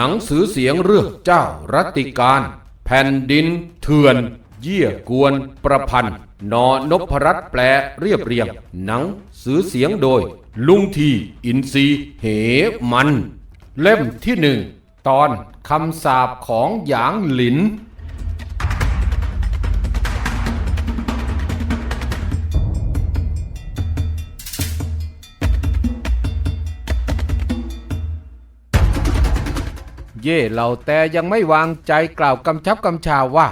หนังสือเสียงเรื่องเจ้ารัติการ แผ่นดิน เถื่อน เยี่ยกวน ประพันธ์นอนพรัตแปลเรียบเรียง หนังสือเสียงโดย ลุงทีอินซีเหมัน เล่มที่หนึ่ง ตอนคำสาปของหยางหลิน เย่เหล่าแต่ยังไม่วางใจกล่าวกำชับกำชาว่า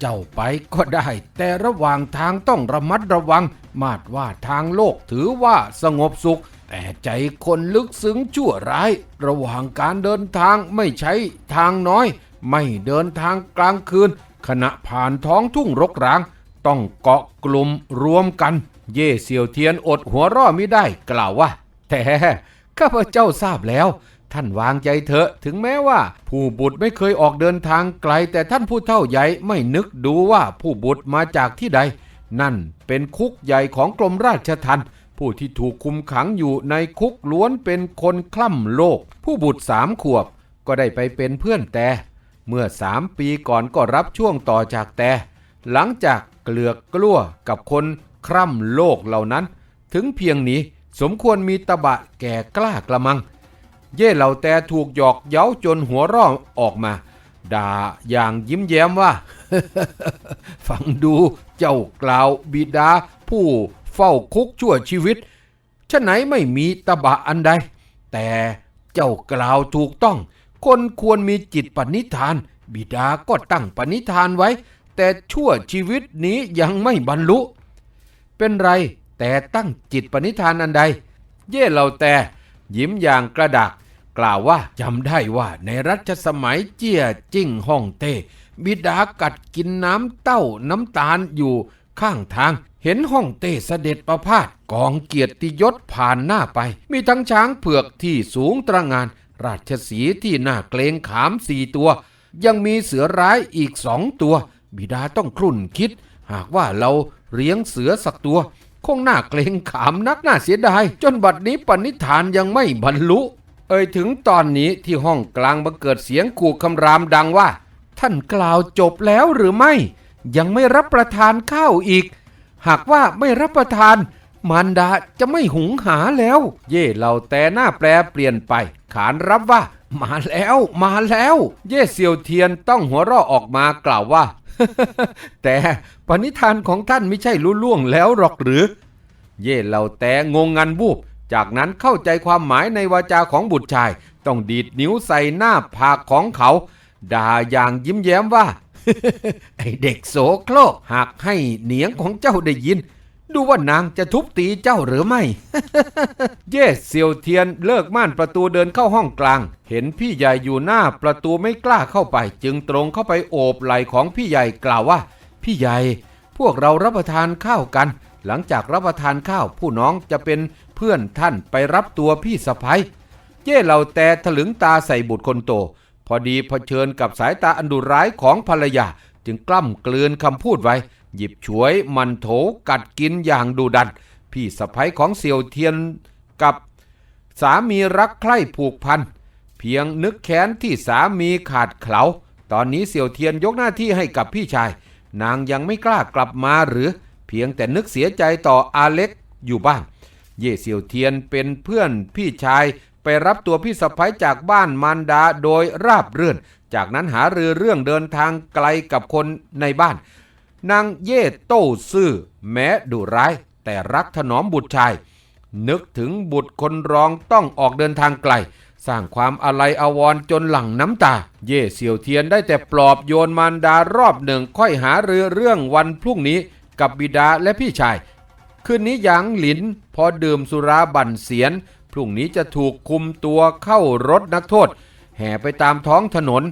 เจ้าไปก็ได้ แต่ระหว่างทางต้องระมัดระวัง มาดว่าทางโลกถือว่าสงบสุข แต่ใจคนลึกซึ้งชั่วร้าย ระหว่างการเดินทางไม่ใช้ทางน้อย ไม่เดินทางกลางคืน ขณะผ่านท้องทุ่งรกร้าง ต้องเกาะกลุ่มรวมกัน เย่เสี่ยวเทียนอดหัวร่อไม่ได้กล่าวว่าแต่ข้าพเจ้าทราบแล้ว ท่านวางใจเถอะ ถึงแม้ว่า ผู้บุตรไม่เคยออกเดินทางไกล แต่ท่านผู้เฒ่าใหญ่ไม่นึกดูว่าผู้บุตรมาจากที่ใด นั่นเป็นคุกใหญ่ของกรมราชทัณฑ์ผู้ที่ถูกคุมขังอยู่ในคุกล้วนเป็นคนคล่ำโลก ผู้บุตรสามขวบก็ได้ไปเป็นเพื่อนแต่ เมื่อสามปีก่อนก็รับช่วงต่อจากแต่ หลังจากเกลือกกลั้วกับคนคร่ำโลกเหล่านั้น ถึงเพียงนี้สมควรมีตะบะแก่กล้ากระมัง เย่เหล่าแต่ถูกหยอกเย้าจนหัวร่อออกมา ด่าอย่างยิ้มแย้มว่า ฟังดูเจ้ากล่าวบิดา ผู้เฝ้าคุกชั่วชีวิตฉะไหนไม่มีตะบะอันใด แต่เจ้ากล่าวถูกต้อง คนควรมีจิตปณิธาน บิดาก็ตั้งปณิธานไว้ แต่ชั่วชีวิตนี้ยังไม่บรรลุ เป็นไรแต่ตั้งจิตปณิธานอันใด เย่เหล่าแต่ ยิ้มอย่างกระดากกล่าวว่าจำได้ว่าในรัชสมัยเจี้ยจิ้งฮ่องเต้บิดากัดกินน้ำเต้าน้ำตาลอยู่ข้างทาง เห็นฮ่องเต้เสด็จประพาสกองเกียรติยศผ่านหน้าไป มีทั้งช้างเผือกที่สูงตระหงาน ราชสีที่หน่าเกรงขามสี่ตัว ยังมีเสือร้ายอีกสองตัว บิดาต้องครุ่นคิด หากว่าเราเลี้ยงเสือสักตัว งน่าเกรงขามนักน่าเสียดาย จนบัดนี้ปณิธานยังไม่บรรลุ เอ่ยถึงตอนนี้ที่ห้องกลางบังเกิดเสียงขู่คำรามดังว่า ท่านกล่าวจบแล้วหรือไม่ ยังไม่รับประทานข้าวอีก หากว่าไม่รับประทาน มารดาจะไม่หุงหาแล้ว เย่เหล่าแต่หน้าแปรเปลี่ยนไป ขานรับว่า มาแล้ว มาแล้ว เย่เซียวเทียนต้องหัวเราะออกมากล่าวว่า แต่ปณิธานของท่านไม่ใช่รู้ล่วงแล้วหรอกหรือ เย่เหล่าแต่งงงันบูบ จากนั้นเข้าใจความหมายในวาจาของบุตรชาย ต้องดีดนิ้วใส่หน้าผากของเขา ด่าอย่างยิ้มแย้มว่า ไอเด็กโสโครกหากให้เหนียงของเจ้าได้ยิน ดูว่านางจะทุบตีเจ้าหรือไม่ เย่เซียวเทียนเลิกม่านประตูเดินเข้าห้องกลาง เห็นพี่ใหญ่อยู่หน้าประตูไม่กล้าเข้าไป จึงตรงเข้าไปโอบไหล่ของพี่ใหญ่กล่าวว่า พี่ใหญ่ พวกเรารับประทานข้าวกัน หลังจากรับประทานข้าวผู้น้องจะเป็นเพื่อนท่านไปรับตัวพี่สะพ้ยเย่เหล่าแต่ถลึงตาใส่บุตรคนโต พอดีเผชิญกับสายตาอันดุร้ายของภรรยา จึงกล้ำกลืนคำพูดไว้ หยิบฉวยมันโถกัดกินอย่างดูดัน พี่สะพ้ยของเสี่ยวเทียนกับสามีรักใคร่ผูกพัน เพียงนึกแค้นที่สามีขาดเขลาตอนนี้เสี่ยวเทียนยกหน้าที่ให้กับพี่ชาย นางยังไม่กล้ากลับมาหรือเพียงแต่นึกเสียใจต่ออาเล็กอยู่บ้าง เย่เสี่ยวเทียนเป็นเพื่อนพี่ชายไปรับตัวพี่สะพ้ยจากบ้านมารดาโดยราบเรื่อน จากนั้นหารือเรื่องเดินทางไกลกับคนในบ้าน นางเย่โต้ซื่อ แม้ดุร้าย แต่รักถนอมบุตรชาย นึกถึงบุตรคนรองต้องออกเดินทางไกล สร้างความอะไรอาวรณ์จนหลั่งน้ำตา เย่เสี่ยวเทียนได้แต่ปลอบโยนมารดารอบหนึ่งค่อยหาเรือเรื่องวันพรุ่งนี้กับบิดาและพี่ชาย คืนนี้หยางหลิน พอดื่มสุราบั่นเสียน พรุ่งนี้จะถูกคุมตัวเข้ารถนักโทษ แห่ไปตามท้องถนน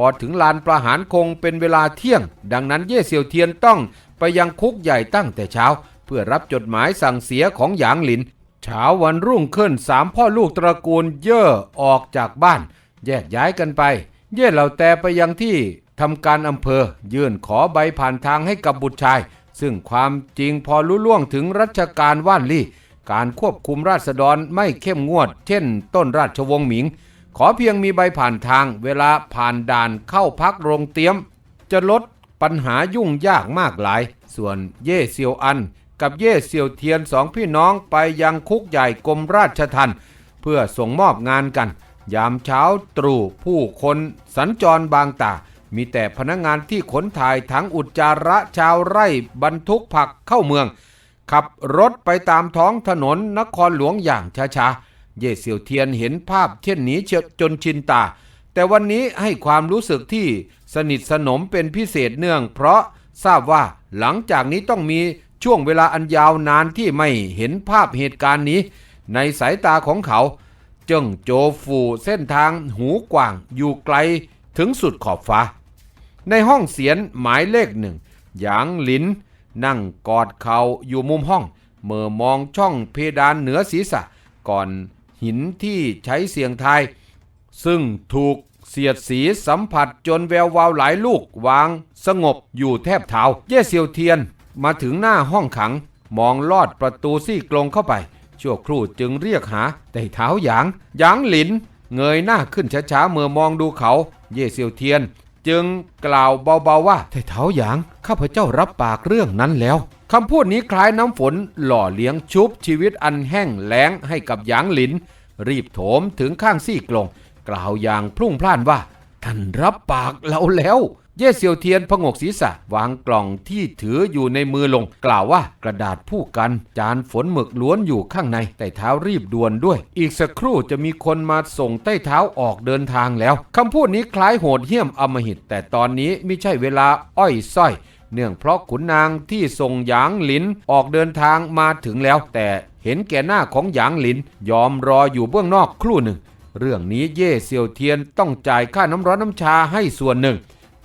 พอถึงลานประหารคงเป็นเวลาเที่ยง ดังนั้นเย่เสี่ยวเทียนต้องไปยังคุกใหญ่ตั้งแต่เช้า เพื่อรับจดหมายสั่งเสียของหยางหลินเช้าวันรุ่งขึ้นสามพ่อลูกตระกูลเย่อออกจากบ้าน แยกย้ายกันไป เย่เหล่าแต่ไปยังที่ทำการอำเภอ ยื่นขอใบผ่านทางให้กับบุตรชาย ซึ่งความจริงพอรู้ล่วงถึงรัชกาลว่านลี่ การควบคุมราษฎรไม่เข้มงวด เช่น ต้นราชวงศ์หมิง ขอเพียงมีใบผ่านทางเวลาผ่านด่านเข้าพักโรงเตรียม จะลดปัญหายุ่งยากมากหลาย ส่วนเย่เซียวอัน กับเย่เซียวเทียนสองพี่น้องไปยังคุกใหญ่กรมราชทัณฑ์เพื่อส่งมอบงานกัน ยามเช้าตรู่ผู้คนสัญจรบางตา มีแต่พนักงานที่ขนถ่ายทั้งอุจจาระชาวไร่บรรทุกผักเข้าเมือง ขับรถไปตามท้องถนนนครหลวงอย่างช้าๆ เย่เซียวเทียนเห็นภาพเช่นนี้จนชินตา แต่วันนี้ให้ความรู้สึกที่สนิทสนมเป็นพิเศษเนื่อง เพราะทราบว่าหลังจากนี้ต้องมีช่วงเวลาอันยาวนานที่ไม่เห็นภาพเหตุการณ์นี้ ในสายตาของเขา เจิ้งโจฟูเส้นทางหูกว้างอยู่ไกลถึงสุดขอบฟ้า ในห้องเสียนหมายเลขหนึ่งหยางหลิน นั่งกอดเขาอยู่มุมห้อง เมื่อมองช่องเพดานเหนือศีรษะ ก่อน หินที่ใช้เสียงทาย ซึ่งถูกเสียดสีสัมผัสจนแวววาวหลายลูกวางสงบอยู่แทบเท้าเย่เซียวเทียนมาถึงหน้าห้องขัง มองลอดประตูซี่กลงเข้าไป ชั่วครู่จึงเรียกหาแต่เท้าหยางหยางหลิน เงยหน้าขึ้นช้าๆเมื่อมองดูเขา เย่เซียวเทียน จึงกล่าวเบาๆว่าแต่เท้าหยาง ข้าพเจ้ารับปากเรื่องนั้นแล้วคำพูดนี้คล้ายน้ำฝนหล่อเลี้ยงชุบชีวิตอันแห้งแล้งให้กับหยางหลิน รีบโถมถึงข้างซี่กลง กล่าวอย่างพรุ่งพล่านว่า ท่านรับปากเราแล้ว เย่เซียวเทียนพงกศีรษะ วางกล่องที่ถืออยู่ในมือลง กล่าวว่ากระดาษผู้กัน จานฝนหมึกล้วนอยู่ข้างในแต่เท้ารีบด่วนด้วย อีกสักครู่จะมีคนมาส่งใต้เท้าออกเดินทางแล้วคำพูดนี้คล้ายโหดเหี้ยมอมหิต แต่ตอนนี้ไม่ใช่เวลาอ้อยส้อย เนื่องเพราะขุนนางที่ส่งหยางหลินออกเดินทางมาถึงแล้ว แต่เห็นแก่หน้าของหยางหลิน ยอมรออยู่เบื้องนอกครู่หนึ่ง เรื่องนี้เย่เซียวเทียนต้องจ่ายค่าน้ำร้อนน้ำชาให้ส่วนหนึ่ง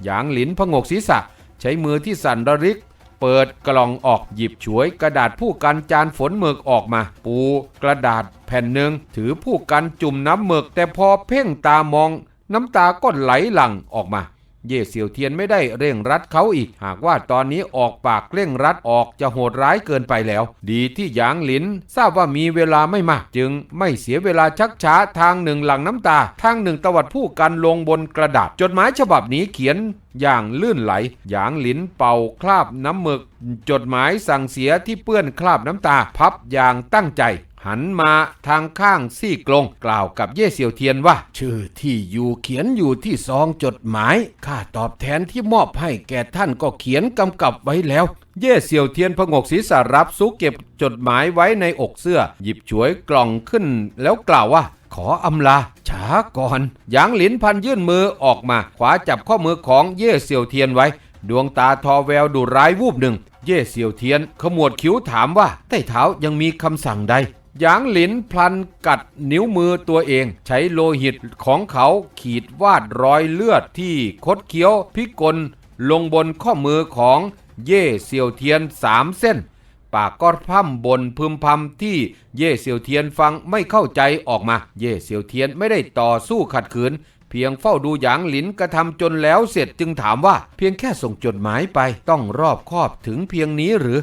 หยางหลินพงกศีรษะ ใช้มือที่สั่นระริก เปิดกล่องออกหยิบฉวยกระดาษผู้กันจานฝนหมึกออกมา ปูกระดาษแผ่นหนึ่งถือผู้กันจุ่มน้ำหมึก แต่พอเพ่งตามอง น้ำตาก็ไหลหลั่งออกมา เย่เซียวเทียนไม่ได้เร่งรัดเขาอีก หากว่าตอนนี้ออกปากเร่งรัดออกจะโหดร้ายเกินไปแล้ว ดีที่หยางหลินทราบว่ามีเวลาไม่มาก จึงไม่เสียเวลาชักช้าทางหนึ่งหลังน้ำตา ทางหนึ่งตวัดผู้กันลงบนกระดาษ จดหมายฉบับนี้เขียนอย่างลื่นไหล หยางหลินเป่าคราบน้ำหมึก จดหมายสั่งเสียที่เปื้อนคราบน้ำตา พับอย่างตั้งใจ หันมาทางข้างซี่กลงกล่าวกับเย่เซียวเทียนว่า ชื่อที่อยู่เขียนอยู่ที่ซองจดหมายค่าตอบแทนที่มอบให้แก่ท่านก็เขียนกำกับไว้แล้ว เย่เซียวเทียนพงกศีรษะรับซุกเก็บจดหมายไว้ในอกเสื้อ หยิบฉวยกล่องขึ้น แล้วกล่าวว่าขออำลาช้าก่อนหยางหลินพันยื่นมือออกมาขวาจับข้อมือของเย่เซียวเทียนไว้ ดวงตาทอแววดูร้ายวูบหนึ่ง เย่เซียวเทียนขมวดคิ้วถามว่าใต้เท้ายังมีคำสั่งใด หยางหลินพลันกัดนิ้วมือตัวเอง ใช้โลหิตของเขาขีดวาดรอยเลือดที่คดเคี้ยวพิกลลงบนข้อมือของเย่เซียวเทียนสามเส้น ปากก็พร่ำบนพึมพำที่เย่เซียวเทียนฟังไม่เข้าใจออกมา เย่เซียวเทียนไม่ได้ต่อสู้ขัดขืน เพียงเฝ้าดูหยางหลินกระทำจนแล้วเสร็จจึงถามว่า เพียงแค่ส่งจดหมายไปต้องรอบคอบถึงเพียงนี้หรือ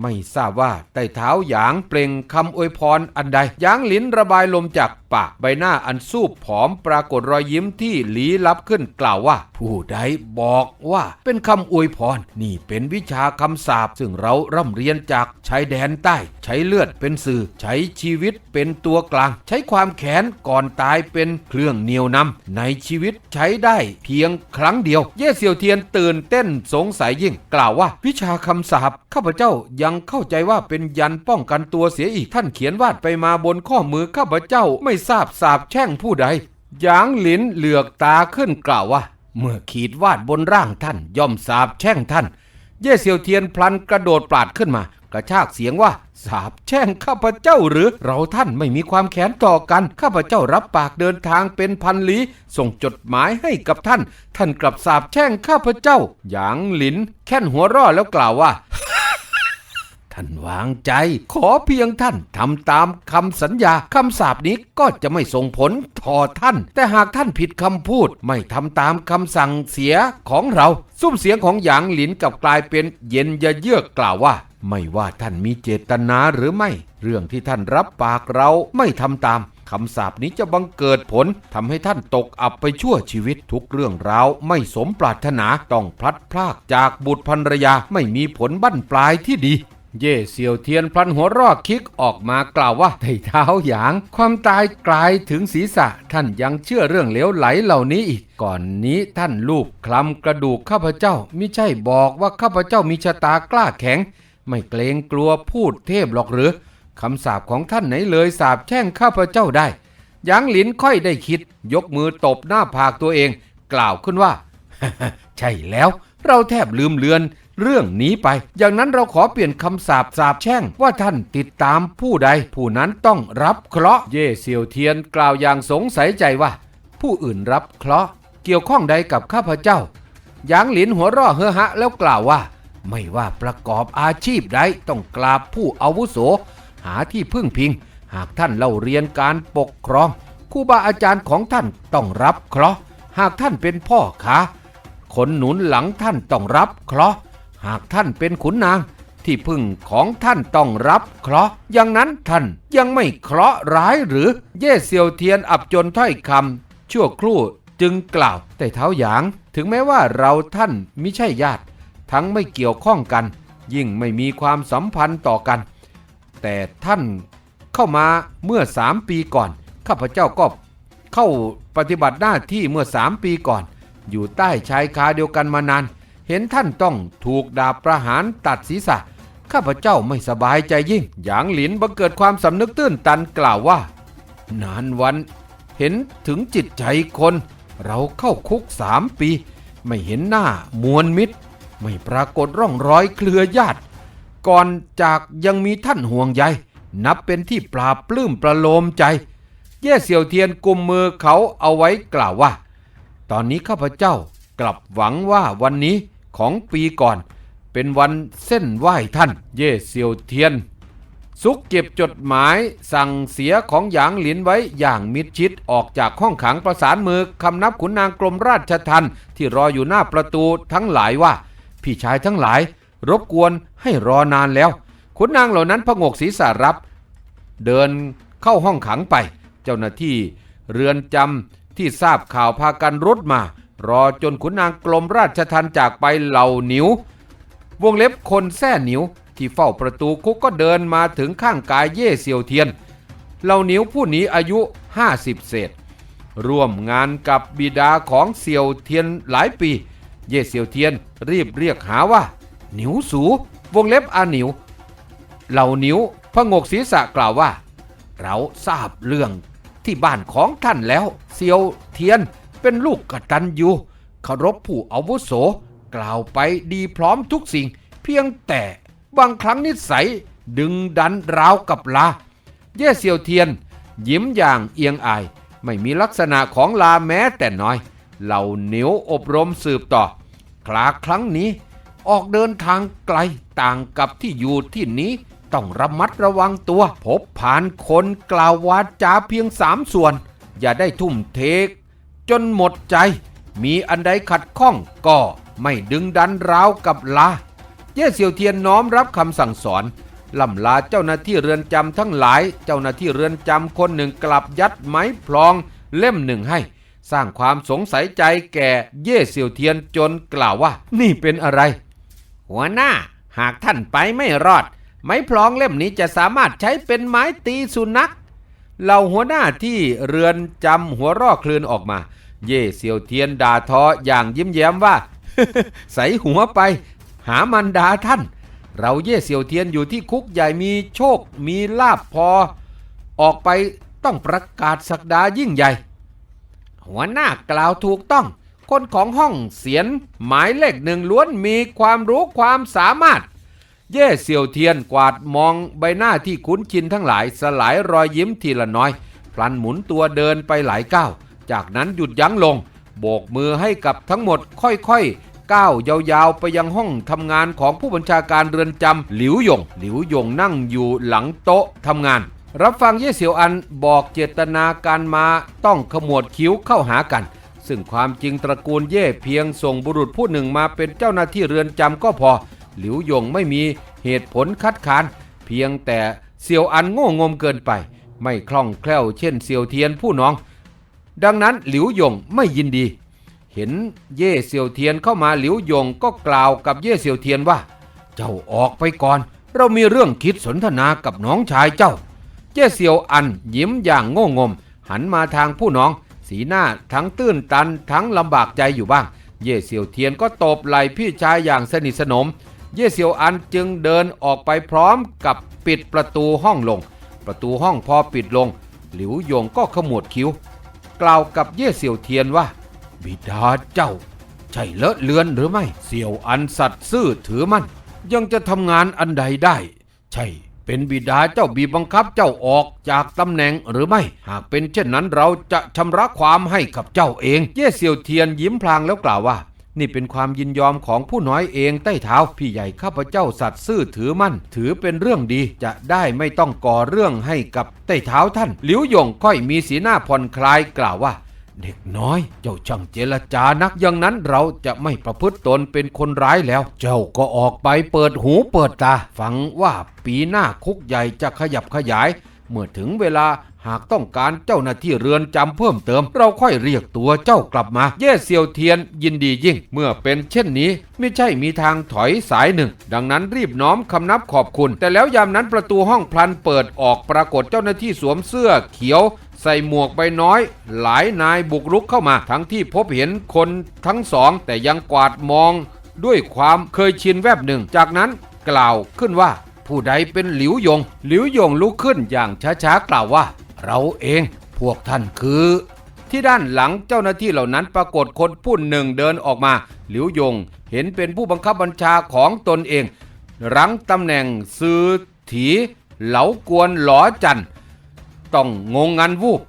ไม่ทราบว่าใต้เท้าหยางเปล่งคำอวยพรอันใดหยางหลินระบายลมจาก ปากใบหน้าอันสูบผอมปรากฏรอยยิ้มที่ลี้ลับขึ้นกล่าวว่า ผู้ใดบอกว่าเป็นคำอวยพร นี่เป็นวิชาคำสาปซึ่งเราร่ำเรียนจากชายแดนใต้ ใช้เลือดเป็นสื่อ ใช้ชีวิตเป็นตัวกลาง ใช้ความแค้นก่อนตายเป็นเครื่องเหนียวนำในชีวิตใช้ได้เพียงครั้งเดียว เย่เซียวเทียนตื่นเต้นสงสัยยิ่ง กล่าวว่า วิชาคำสาปข้าพเจ้ายังเข้าใจว่าเป็นยันป้องกันตัวเสียอีกท่านเขียนวาดไปมาบนข้อมือข้าพเจ้าไม่ทราบสาบแช่งผู้ใดหยางหลินเหลือกตาขึ้นกล่าวว่า เมื่อขีดวาดบนร่างท่าน ย่อมสาบแช่งท่าน เย่เซียวเทียนพลันกระโดดปราดขึ้นมา กระชากเสียงว่า สาบแช่งข้าพเจ้าหรือเราท่านไม่มีความแค้นต่อกัน ข้าพเจ้ารับปากเดินทางเป็นพันลี้ส่งจดหมายให้กับท่าน ท่านกลับสาบแช่งข้าพเจ้าหยางหลิน แค่นหัวร่อแล้วกล่าวว่า ท่านวางใจ ขอเพียงท่านทำตามคำสัญญาคำสาปนี้ก็จะไม่ส่งผลต่อท่าน แต่หากท่านผิดคำพูด ไม่ทำตามคำสั่งเสียของเรา ซุ้มเสียงของหยางหลินกับกลายเป็นเย็นยะเยือกกล่าวว่า ไม่ว่าท่านมีเจตนาหรือไม่ เรื่องที่ท่านรับปากเราไม่ทำตามคำสาปนี้จะบังเกิดผลทำให้ท่านตกอับไปชั่วชีวิตทุกเรื่องราวไม่สมปรารถนาต้องพลัดพรากจากบุตรภรรยาไม่มีผลบั้นปลายที่ดี เย่เซียวเทียนพลันหัวรอกคิกออกมากล่าวว่าไถ่เท้าหยาง ความตายกลายถึงศีรษะ ท่านยังเชื่อเรื่องเหลวไหลเหล่านี้อีก ก่อนนี้ท่านลูบคลำกระดูกข้าพเจ้ามิใช่บอกว่าข้าพเจ้ามีชะตากล้าแข็ง ไม่เกรงกลัวพูดเทพหรอกหรือคำสาปของท่านไหนเลยสาปแช่งข้าพเจ้าได้หยางหลินค่อยได้คิด ยกมือตบหน้าผากตัวเอง กล่าวขึ้นว่า ใช่แล้ว เราแทบลืมเลือน เรื่องนี้ไป อย่างนั้นเราขอเปลี่ยนคำสาปสาปแช่ง ว่าท่านติดตามผู้ใด ผู้นั้นต้องรับเคราะห์เย่เซียวเทียนกล่าวอย่างสงสัยใจว่า ผู้อื่นรับเคราะห์เกี่ยวข้องใดกับข้าพเจ้าหยางหลินหัวร่อเฮอฮะแล้วกล่าวว่า ไม่ว่าประกอบอาชีพใดต้องกราบผู้อาวุโส หาที่พึ่งพิง หากท่านเล่าเรียนการปกครองครูบาอาจารย์ของท่านต้องรับเคราะห์หากท่านเป็นพ่อค้าคนหนุนหลังท่านต้องรับเคราะห์ หากท่านเป็นขุนนาง ที่พึ่งของท่านต้องรับเคราะห์อย่างนั้นท่านยังไม่เคราะห์ร้ายหรือเย่เซียวเทียนอับจนถ้อยคำชั่วครู่จึงกล่าวแต่เท้าหยาง ถึงแม้ว่าเราท่านมิใช่ญาติ ทั้งไม่เกี่ยวข้องกัน ยิ่งไม่มีความสัมพันธ์ต่อกัน แต่ท่านเข้ามาเมื่อสามปีก่อน ข้าพเจ้าก็เข้าปฏิบัติหน้าที่เมื่อสามปีก่อน อยู่ใต้ชายคาเดียวกันมานาน เห็นท่านต้องถูกดาบประหารตัดศีรษะ ข้าพเจ้าไม่สบายใจยิ่ง หยางหลินบังเกิดความสำนึกตื้นตันกล่าวว่า นานวันเห็นถึงจิตใจคน เราเข้าคุกสามปี ไม่เห็นหน้ามวลมิตร ไม่ปรากฏร่องรอยเครือญาติ ก่อนจากยังมีท่านห่วงใยนับเป็นที่ปราบปลื้มประโลมใจ เย่เสี่ยวเทียนกุมมือเขาเอาไว้กล่าวว่า ตอนนี้ข้าพเจ้ากลับหวังว่าวันนี้ ของปีก่อน เป็นวันเส้นไหว้ท่านเย่เซียวเทียน ซุกเก็บจดหมายสั่งเสียของหยางหลินไว้อย่างมิดชิดออกจากห้องขังประสานมือคำนับขุนนางกรมราชทัณฑ์ที่รออยู่หน้าประตูทั้งหลายว่า พี่ชายทั้งหลาย รบกวนให้รอนานแล้วขุนนางเหล่านั้นพงกศีรษะรับ เดินเข้าห้องขังไป เจ้าหน้าที่เรือนจำที่ทราบข่าวพากันรุดมา รอจนขุนนางกรมราชทัณฑ์จากไปเหล่าหนิว วงเล็บคนแท่หนิวที่เฝ้าประตูคุกก็เดินมาถึงข้างกายเย่เซียวเทียน เหล่าหนิวผู้นี้อายุ 50 เศษ ร่วมงานกับบิดาของเซียวเทียนหลายปี เย่เซียวเทียนรีบเรียกหาว่า หนิวสู วงเล็บอาหนิว เหล่าหนิวพงกศีรษะกล่าวว่า เราทราบเรื่องที่บ้านของท่านแล้ว เซียวเทียน เป็นลูกกตัญญูเคารพผู้อาวุโส กล่าวไปดีพร้อมทุกสิ่ง เพียงแต่บางครั้งนิสัยดึงดันราวกับลา เย่เซียวเทียน ยิ้มอย่างเอียงอาย ไม่มีลักษณะของลาแม้แต่น้อย เหล่าเหนียวอบรมสืบต่อ คลาครั้งนี้ ออกเดินทางไกลต่างกับที่อยู่ที่นี้ต้องระมัดระวังตัว พบผ่านคนกล่าววาจาเพียงสามส่วน อย่าได้ทุ่มเท จนหมดใจ มีอันใดขัดข้องก็ไม่ดึงดันราวกับลา เย่เซียวเทียนน้อมรับคำสั่งสอนล่ำลาเจ้าหน้าที่เรือนจำทั้งหลาย เจ้าหน้าที่เรือนจำคนหนึ่งกลับยัดไม้พลองเล่มหนึ่งให้ สร้างความสงสัยใจแก่เย่เซียวเทียนจนกล่าวว่า นี่เป็นอะไร หัวหน้าหากท่านไปไม่รอด ไม้พลองเล่มนี้จะสามารถใช้เป็นไม้ตีสุนัข เหล่าหัวหน้าที่เรือนจำหัวรอกคลืนออกมา เย่เซียวเทียนด่าทออย่างยิ้มแย้มว่า ใส่หัวไป หามันดาท่าน เราเย่เซียวเทียนอยู่ที่คุกใหญ่มีโชคมีลาบพอ ออกไปต้องประกาศสักดายิ่งใหญ่ หัวหน้ากล่าวถูกต้อง คนของห้องเสียนหมายเลขหนึ่งล้วนมีความรู้ความสามารถ เย่เซียวเทียนกวาดมองใบหน้าที่คุ้นชินทั้งหลายสลายรอยยิ้มทีละน้อย พลันหมุนตัวเดินไปหลายก้าว จากนั้นหยุดยั้งลง โบกมือให้กับทั้งหมดค่อยๆ ก้าวยาวๆ ไปยังห้องทำงานของผู้บัญชาการเรือนจำหลิวหยง หลิวหยงนั่งอยู่หลังโต๊ะทำงาน รับฟังเย่เสียวอันบอกเจตนาการมาต้องขมวดคิ้วเข้าหากัน ซึ่งความจริงตระกูลเย่เพียงส่งบุรุษผู้หนึ่งมาเป็นเจ้าหน้าที่เรือนจำก็พอ หลิวหยงไม่มีเหตุผลคัดค้าน เพียงแต่เซียวอันโง่งมเกินไป ไม่คล่องแคล่วเช่นเซียวเทียนผู้น้อง ดังนั้นหลิวหยงไม่ยินดี เห็นเย่เซียวเทียนเข้ามาหลิวหยงก็กล่าวกับเย่เซียวเทียนว่า เจ้าออกไปก่อน เรามีเรื่องคิดสนทนากับน้องชายเจ้า เย่เซียวอันยิ้มอย่างโง่งม หันมาทางผู้น้อง สีหน้าทั้งตื้นตันทั้งลำบากใจอยู่บ้าง เย่เซียวเทียนก็ตบไหล่พี่ชายอย่างสนิทสนม เย่เซียวอันจึงเดินออกไปพร้อมกับปิดประตูห้องลง ประตูห้องพอปิดลง หลิวหยงก็ขมวดคิ้ว กล่าวกับเย่เซียวเทียนว่า บิดาเจ้า ใช่เลอะเลือนหรือไม่เสี่ยวอันสัตย์ซื่อถือมั่นยังจะทำงานอันใดได้ ใช่เป็นบิดาเจ้าบีบบังคับเจ้าออกจากตำแหน่งหรือไม่ หากเป็นเช่นนั้นเราจะชำระความให้กับเจ้าเอง เย่เซียวเทียนยิ้มพลางแล้วกล่าวว่า นี่เป็นความยินยอมของผู้น้อยเองใต้เท้าพี่ใหญ่ข้าพเจ้าสัตย์ซื่อถือมั่น ถือเป็นเรื่องดีจะได้ไม่ต้องก่อเรื่องให้กับใต้เท้าท่านหลิวหยงค่อยมีสีหน้าผ่อนคลายกล่าวว่า เด็กน้อย เจ้าช่างเจรจานักอย่างนั้นเราจะไม่ประพฤติตนเป็นคนร้ายแล้ว เจ้าก็ออกไปเปิดหูเปิดตา ฟังว่าปีหน้าคุกใหญ่จะขยับขยาย เมื่อถึงเวลา หากต้องการเจ้าหน้าที่เรือนจำเพิ่มเติม เราค่อยเรียกตัวเจ้ากลับมา เย่เซียวเทียนยินดียิ่ง เมื่อเป็นเช่นนี้ ไม่ใช่มีทางถอยสายหนึ่ง ดังนั้นรีบน้อมคำนับขอบคุณ แต่แล้วยามนั้นประตูห้องพลันเปิดออกปรากฏเจ้าหน้าที่สวมเสื้อเขียว ใส่หมวกใบน้อย หลายนายบุกรุกเข้ามา ทั้งที่พบเห็นคนทั้งสอง แต่ยังกวาดมอง ด้วยความเคยชินแวบหนึ่ง จากนั้นกล่าวขึ้นว่า ผู้ใดเป็นหลิวยง หลิวยงลุกขึ้นอย่างช้าๆกล่าวว่า เราเองพวกท่านคือ ที่ด้านหลังเจ้าหน้าที่เหล่านั้นปรากฏคนผู้หนึ่งเดินออกมา หลิวยงเห็นเป็นผู้บังคับบัญชาของตนเอง รั้งตำแหน่งซือถีเหลากวนหลอจันต้องงงงันวูบ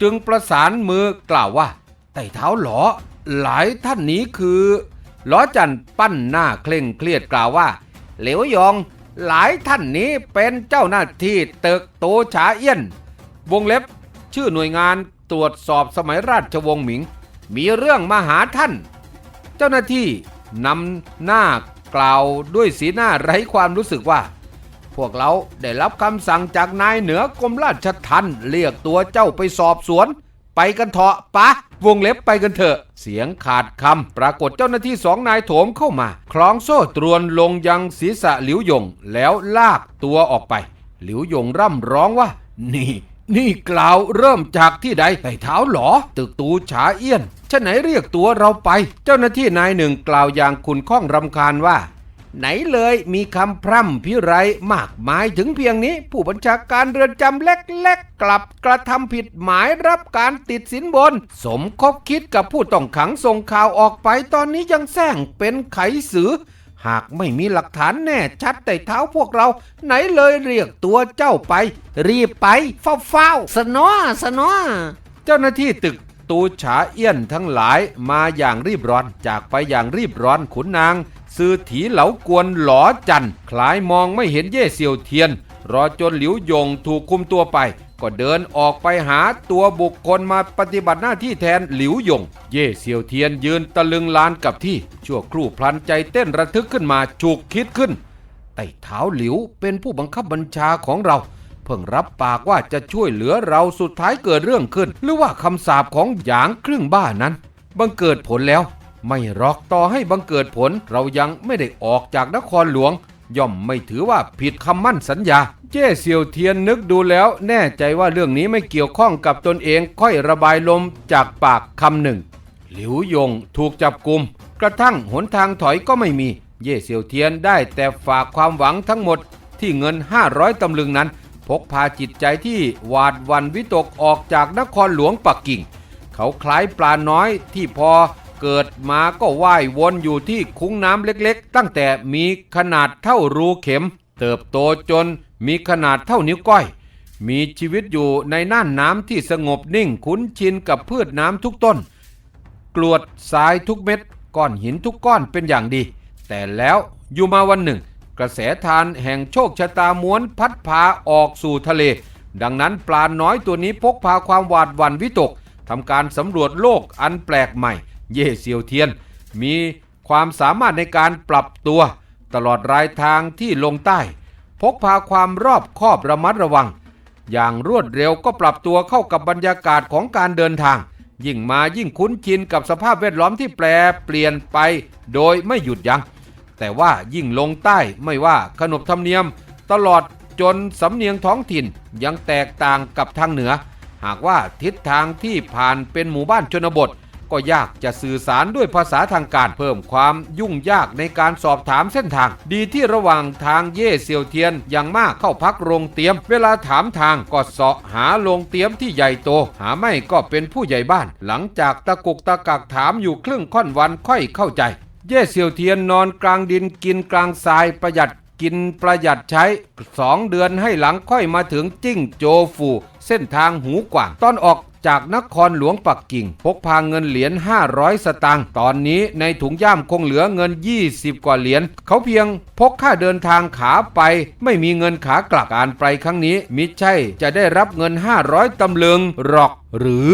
จึงประสานมือกล่าวว่าไต่เท้าหลอหลายท่านนี้คือหลอจันปั้นหน้าเคร่งเครียดกล่าวว่า เหลียวยองหลายท่านนี้เป็นเจ้าหน้าที่ตึกโตฉาเอี้ยน วงเล็บ ชื่อหน่วยงานตรวจสอบสมัยราชวงศ์หมิง มีเรื่องมาหาท่าน เจ้าหน้าที่นำหน้ากล่าวด้วยสีหน้าไร้ความรู้สึกว่า พวกเราได้รับคำสั่งจากนายเหนือกรมราชทัณฑ์เรียกตัวเจ้าไปสอบสวน ไปกันเถอะปะ วงเล็บไปกันเถอะ เสียงขาดคำปรากฏเจ้าหน้าที่สองนายโถมเข้ามา คล้องโซ่ตรวนลงยังศีรษะหลิวหยงแล้วลากตัวออกไป หลิวหยงร่ำร้องว่า นี่ นี่กล่าวเริ่มจากที่ใดไต่เท้าหรอ ตึกตูฉาเอี้ยนฉะไหนเรียกตัวเราไป เจ้าหน้าที่นายหนึ่งกล่าวอย่างขุนข้องรำคาญว่า ไหนเลยมีคำพร่ำพิไรมากมายถึงเพียงนี้ ผู้บัญชาการเรือนจำเล็กๆ กลับกระทำผิดหมายรับการติดสินบน สมคบคิดกับผู้ต้องขังส่งข่าวออกไปตอนนี้ยังแซงเป็นไขสือ หากไม่มีหลักฐานแน่ชัดแต่เท้าพวกเรา ไหนเลยเรียกตัวเจ้าไป รีบไปเฝ้าเฝ้าๆสนอสนอเจ้าหน้าที่ตึกตูฉาเอี้ยนทั้งหลายมาอย่างรีบร้อนจากไปอย่างรีบร้อนขุนนางซื้อถีเหลากวนหลอจันทร์คล้ายมองไม่เห็นเย่เซียวเทียน รอจนหลิวหยงถูกคุมตัวไป ก็เดินออกไปหาตัวบุคคลมาปฏิบัติหน้าที่แทนหลิวหยง เย่เซียวเทียนยืนตะลึงลานกับที่ชั่วครู่พลันใจเต้นระทึกขึ้นมาฉุกคิดขึ้นไต่เท้าหลิวเป็นผู้บังคับบัญชาของเรา เพิ่งรับปากว่าจะช่วยเหลือเราสุดท้ายเกิดเรื่องขึ้น หรือว่าคำสาปของหยางครึ่งบ้านั้นบังเกิดผลแล้ว ไม่รอกต่อให้บังเกิดผลเรายังไม่ได้ออกจากนครหลวง ย่อมไม่ถือว่าผิดคำมั่นสัญญา เจ้เซียวเทียนนึกดูแล้ว แน่ใจว่าเรื่องนี้ไม่เกี่ยวข้องกับตนเองค่อยระบายลมจากปากคำหนึ่ง หลิวหยงถูกจับกลุ่มกระทั่งหนทางถอยก็ไม่มี เย่เซียวเทียนได้แต่ฝากความหวังทั้งหมดที่เงิน 500ตำลึงนั้น พกพาจิตใจที่หวาดวันวิตกออกจากนครหลวงปักกิ่ง เขาคล้ายปลาน้อยที่พอ เกิดมาก็ว่ายวนอยู่ที่คุ้งน้ำเล็กๆ ตั้งแต่มีขนาดเท่ารูเข็ม เติบโตจนมีขนาดเท่านิ้วก้อย มีชีวิตอยู่ในน่านน้ำที่สงบนิ่งคุ้นชินกับพืชน้ำทุกต้น กรวดทรายทุกเม็ดก้อนหินทุกก้อนเป็นอย่างดี แต่แล้วอยู่มาวันหนึ่ง กระแสทานแห่งโชคชะตาม้วนพัดพาออกสู่ทะเล ดังนั้นปลาน้อยตัวนี้พกพาความหวาดหวั่นวิตกทำการสำรวจโลกอันแปลกใหม่ เย่เซียวเทียน มีความสามารถในการปรับตัว ตลอดรายทางที่ลงใต้ พกพาความรอบคอบระมัดระวัง อย่างรวดเร็วก็ปรับตัวเข้ากับบรรยากาศของการเดินทาง ยิ่งมายิ่งคุ้นชินกับสภาพแวดล้อมที่แปรเปลี่ยนไปโดยไม่หยุดยัง้งแต่ว่ายิ่งลงใต้ไม่ว่าขนบธรรมเนียม ตลอดจนสำเนียงท้องถิ่นยังแตกต่างกับทางเหนือ หากว่าทิศทางที่ผ่านเป็นหมู่บ้านชนบท ก็ยากจะสื่อสารด้วยภาษาทางการเพิ่มความยุ่งยากในการสอบถามเส้นทาง ดีที่ระหว่างทางเย่เซียวเทียนอย่างมากเข้าพักโรงเตียม เวลาถามทางก็เสาะหาโรงเตียมที่ใหญ่โต หาไม่ก็เป็นผู้ใหญ่บ้าน หลังจากตะกุกตะกักถามอยู่ครึ่งค่อนวันค่อยเข้าใจ เย่เซียวเทียนนอนกลางดินกินกลางทรายประหยัดกินประหยัดใช้สองเดือนให้หลังค่อยมาถึงจิ้งโจฟู เส้นทางหูกว่างตอนออก จากนครหลวงปักกิ่ง พกพาเงินเหรียญ 500 สตางค์ตอนนี้ในถุงย่ามคงเหลือเงิน 20 กว่าเหรียญเขาเพียงพกค่าเดินทางขาไป ไม่มีเงินขากลับการไปครั้งนี้มิใช่จะได้รับเงิน 500 ตำลึงหรอกหรือ